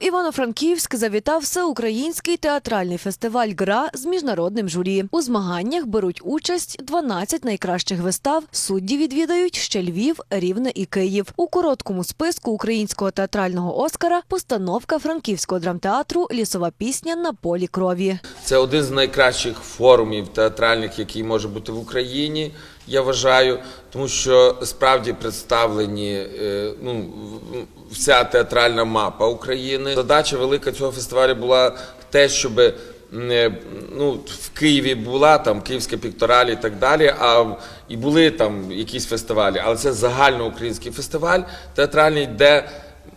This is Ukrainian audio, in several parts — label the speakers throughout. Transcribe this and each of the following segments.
Speaker 1: Івано-Франківськ завітав всеукраїнський театральний фестиваль ГРА з міжнародним журі. У змаганнях беруть участь 12 найкращих вистав. Судді відвідають ще Львів, Рівне і Київ. У короткому списку українського театрального Оскара постановка франківського драмтеатру Лісова пісня на полі крові.
Speaker 2: Це один з найкращих форумів театральних, який може бути в Україні. Я вважаю, тому що справді представлені е, ну, вся театральна мапа України. Задача велика цього фестивалю була те, щоб ну, в Києві була там Київська пікторалі і так далі, а і були там якісь фестивалі, але це загальноукраїнський фестиваль театральний, де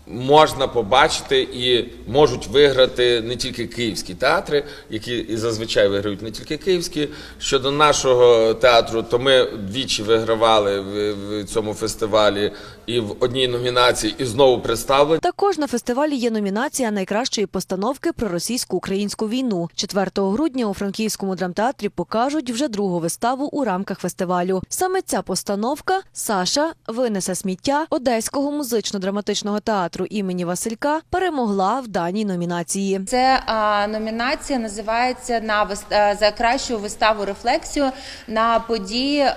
Speaker 2: можна побачити і можуть виграти не тільки київські театри, які і зазвичай виграють не тільки київські. Щодо нашого театру, то ми двічі вигравали в, цьому фестивалі і в одній номінації, і знову представлені.
Speaker 1: Також на фестивалі є номінація найкращої постановки про російсько-українську війну. 4 грудня у франківському драмтеатрі покажуть вже другу виставу у рамках фестивалю. Саме ця постановка Саша винесе сміття Одеського музично-драматичного театру імені Василька перемогла в даній номінації.
Speaker 3: Це а, номінація називається на е, за кращу виставу рефлексію на події е,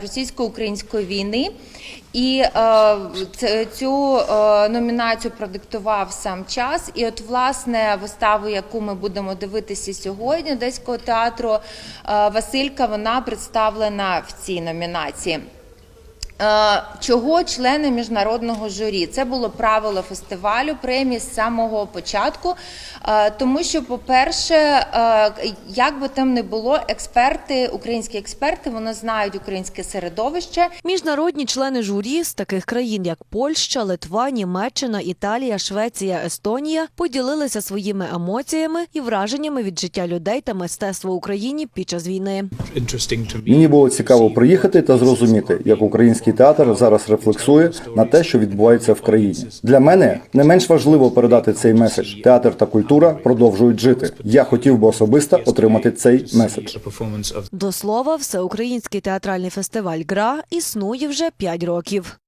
Speaker 3: російсько-української війни. І е, цю е, номінацію продиктував сам час. І от власне виставу, яку ми будемо дивитися сьогодні, Одеського театру е, Василька, вона представлена в цій номінації. Е, Чого члени міжнародного журі? Це було правило фестивалю премії з самого початку, е, тому що, по-перше, е, як би там не було, експерти, українські експерти, вони знають українське середовище.
Speaker 1: Міжнародні члени журі з таких країн, як Польща, Литва, Німеччина, Італія, Швеція, Естонія, поділилися своїми емоціями і враженнями від життя людей та мистецтва Україні під час війни.
Speaker 4: Мені було цікаво приїхати та зрозуміти, як український театр зараз рефлексує на те, що відбувається в країні. Для мене не менш важливо передати цей меседж. Театр та культура продовжують жити. Я хотів би особисто отримати цей меседж.
Speaker 1: До слова, всеукраїнський театральний фестиваль ГРА існує вже 5 років.